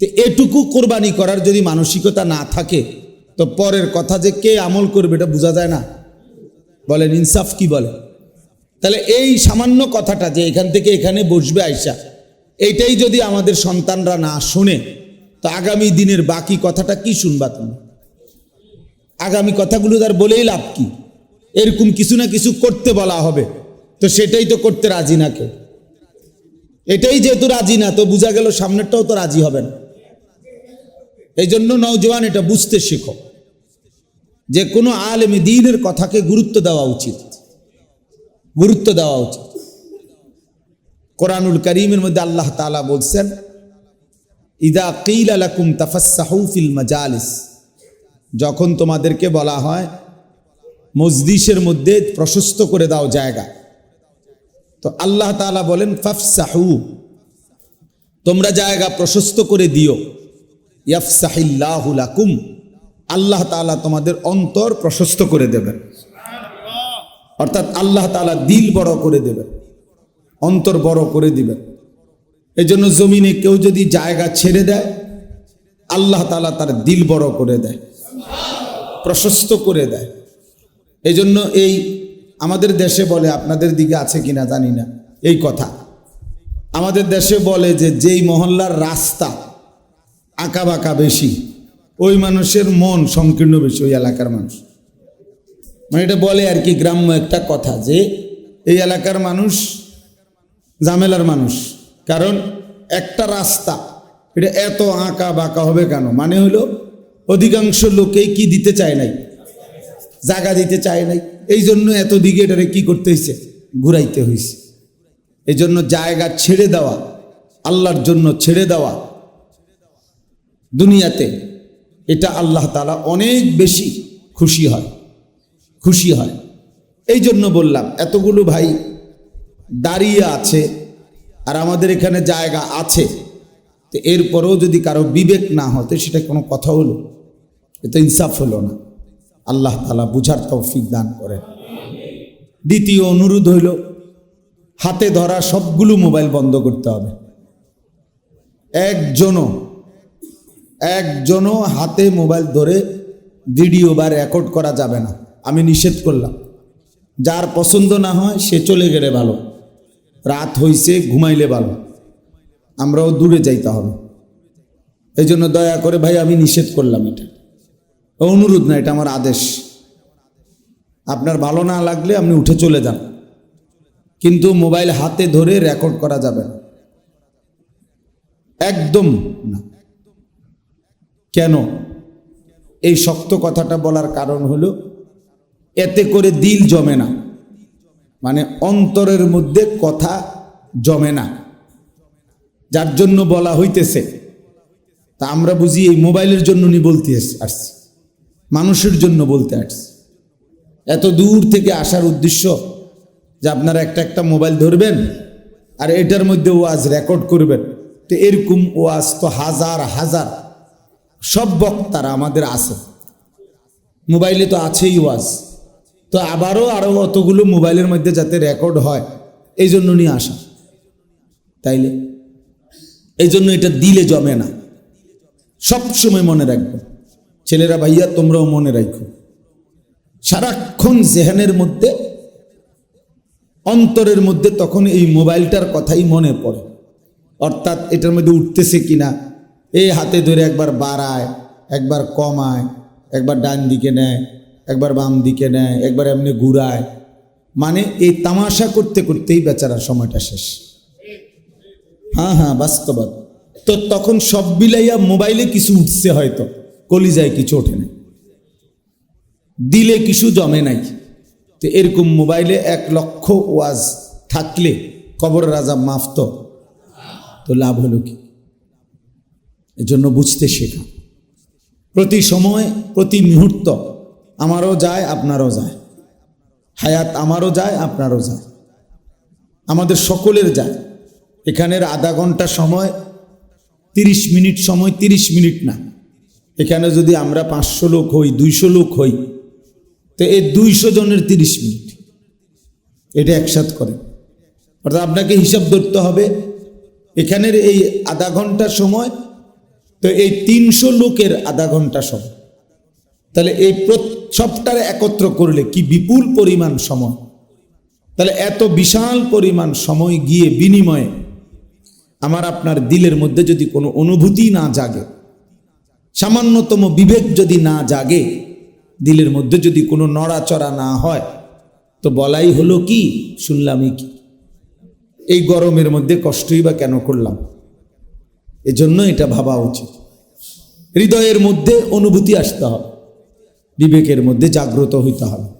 তো এটুকু কোরবানি করার যদি মানসিকতা না থাকে, তো পরের কথা যে কে আমল করবে এটা বোঝা যায় না। বলেন, ইনসাফ কি বলে? তাহলে এই সামান্য কথাটা যে এখান থেকে এখানে বসবে আয়সা এইটাই যদি আমাদের সন্তানরা না শুনে, তো আগামী দিনের বাকি কথাটা কি শুনবা তুমি? আগামী কথাগুলো তার বলেই লাভ কি? এরকম কিছু না কিছু করতে বলা হবে, তো সেটাই তো করতে রাজি না কেউ এটাই যেহেতু রাজি না, তো বোঝা গেল সামনেরটাও তো রাজি হবে না। এই জন্য নওজোয়ান এটা বুঝতে শেখো যে কোনো আলেমী দিনের কথাকে গুরুত্ব দেওয়া উচিত। গুরুত্ব দেওয়া উচিত। কোরআনুল করিমের মধ্যে আল্লাহ তালা বলছেন, ইদা কিল আলাকুম তাফাসাহু ফিল মাজালিস। যখন তোমাদেরকে বলা হয়, মজলিসের মধ্যে প্রশস্ত করে দাও জায়গা। তো আল্লাহ তাআলা বলেন, ফাফসাহু। তোমরা জায়গা প্রশস্ত করে দিও। ইয়াফসাহিল্লাহু লাকুম। আল্লাহ তাআলা তোমাদের অন্তর প্রশস্ত করে দেবেন। অর্থাৎ আল্লাহ তাআলা দিল বড় করে দেবেন। অন্তর বড় করে দিবেন। এই জন্য জমিনে কেউ যদি জায়গা ছেড়ে দেয়, আল্লাহ তাআলা তার দিল বড় করে দেয়, প্রশস্ত করে দেয়। এই জন্য এই আমাদের দেশে বলে, আপনাদের দিকে আছে কিনা জানি না, এই কথা। আমাদের দেশে বলে যে, যেই মহল্লার রাস্তা আঁকা বাঁকা বেশি। ওই মানুষের মন সংকীর্ণ বেশি, ওই এলাকার মানুষ। মানে এটা বলে আর কি গ্রাম্য একটা কথা যে, এই এলাকার মানুষ ঝামেলার মানুষ। কারণ একটা রাস্তা, এটা এত আঁকা বাঁকা হবে কেন? মানে হলো অধিকাংশ লোকেই কি দিতে চায় নাই? জায়গা দিতে চায় নাই। এই জন্য এত দিকে এটারে কি করতে হয়েছে ঘুরাইতে হয়েছে এই জন্য জায়গা ছেড়ে দেওয়া, আল্লাহর জন্য ছেড়ে দেওয়া দুনিয়াতে, এটা আল্লাহ তালা অনেক বেশি খুশি হয় খুশি হয়। এই জন্য বললাম, এতগুলো ভাই দাঁড়িয়ে আছে আর আমাদের এখানে জায়গা আছে, তো এরপরেও যদি কারও বিবেক না হতে সেটা কোনো কথা হলো? এ তো ইনসাফ হলো না। আল্লাহ তালা বুঝার তৌফিক দান করেন। দ্বিতীয় অনুরোধ হইল হাতে ধরা সবগুলো মোবাইল বন্ধ করতে হবে। একজনও একজনও হাতে মোবাইল ধরে ভিডিও বা রেকর্ড করা যাবে না। আমি নিষেধ করলাম। যার পছন্দ না হয় সে চলে গেলে ভালো। রাত হইছে, ঘুমাইলে ভালো। আমরাও দূরে যাইতে হবে। এই জন্য দয়া করে ভাই, আমি নিষেধ করলাম এটা। অনুরোধ না, এটা আমার আদেশ। আপনার ভালো না লাগলে আপনি উঠে চলে যান। কিন্তু মোবাইল হাতে ধরে রেকর্ড করা যাবে না। একদম না। কেন? এই শক্ত কথাটা বলার কারণ হলো, এতে করে দিল জমে না। মানে অন্তরের মধ্যে কথা জমে না। যার জন্য বলা হইতেছে, তা আমরা বুঝি এই মোবাইলের জন্য নি বলতে আসছি, মানুষের জন্য বলতে আসছি। এত দূর থেকে আসার উদ্দেশ্য যে আপনারা একটা একটা মোবাইল ধরবেন আর এটার মধ্যে ওয়াজ রেকর্ড করবেন। তো এরকম ওয়াজ তো হাজার হাজার সব বক্তারা আমাদের আছে। মোবাইলে তো আছেই ওয়াজ। তো আবারও আরও অতগুলো মোবাইলের মধ্যে যাতে রেকর্ড হয়, এই জন্য নিয়ে আসা। তাইলে? এই জন্য এটা দিলে জমে না। সব সময় মনে রাখবে। ছেলেরা, ভাইয়া, তোমরাও মনে রাখো। সারাক্ষণ জেহানের মধ্যে, অন্তরের মধ্যে তখন এই মোবাইলটার কথাই মনে পড়ে। অর্থাৎ এটার মধ্যে উঠতেছে কিনা এই হাতে ধরে একবার বাড়ায়, একবার কমায়, একবার ডান দিকে নেয়, একবার বাম দিকে নেয়, একবার এমনি ঘুরায়। মানে এই তামাশা করতে করতেই বেচারার সময়টা শেষ। হ্যাঁ হ্যাঁ বাস্তবত তো তখন সব বিলাইয়া মোবাইলে কিছু উঠছে হয়তো, কলিজায় কিছু ওঠে না দিলে কিছু জমে নাই। তো এরকম মোবাইলে এক লক্ষ ওয়াজ থাকলে কবর রাজা মাফ তো তো লাভ হলো কি? এজন্য বুঝতে শেখা। প্রতি সময়, প্রতি মুহূর্ত আমারও যায়, আপনারও যায়। হায়াত আমারও যায়, আপনারও যায়। আমাদের সকলের যায়। এখানের আধা ঘণ্টা সময় তিরিশ মিনিট সময় তিরিশ মিনিট না। এখানে যদি আমরা পাঁচশো লোক হই, দুইশো লোক হই, তো এই দুইশো জনের তিরিশ মিনিট। এটা একসাথ করে। অর্থাৎ আপনাকে হিসাব ধরতে হবে, এখানের এই আধা ঘণ্টার সময় তো এই তিনশো লোকের আধা ঘণ্টা সময় তাহলে এই সবটারে একত্র করলে কি বিপুল পরিমাণ সময়? তাহলে এত বিশাল পরিমাণ সময় গিয়ে বিনিময়ে আমার আপনার দিলের মধ্যে যদি কোনো অনুভূতি না জাগে, সামান্যতম বিবেক যদি না জাগে, দিলের মধ্যে যদি কোনো নড়াচড়া না হয়, তো বলাই হলো কি? শুনলামই কি? এই গরমের মধ্যে কষ্টই বা কেন করলাম? এজন্য এটা ভাবা উচিত। হৃদয়ের মধ্যে অনুভূতি আসতে হবে। বিবেকের মধ্যে জাগ্রত হইতে হবে।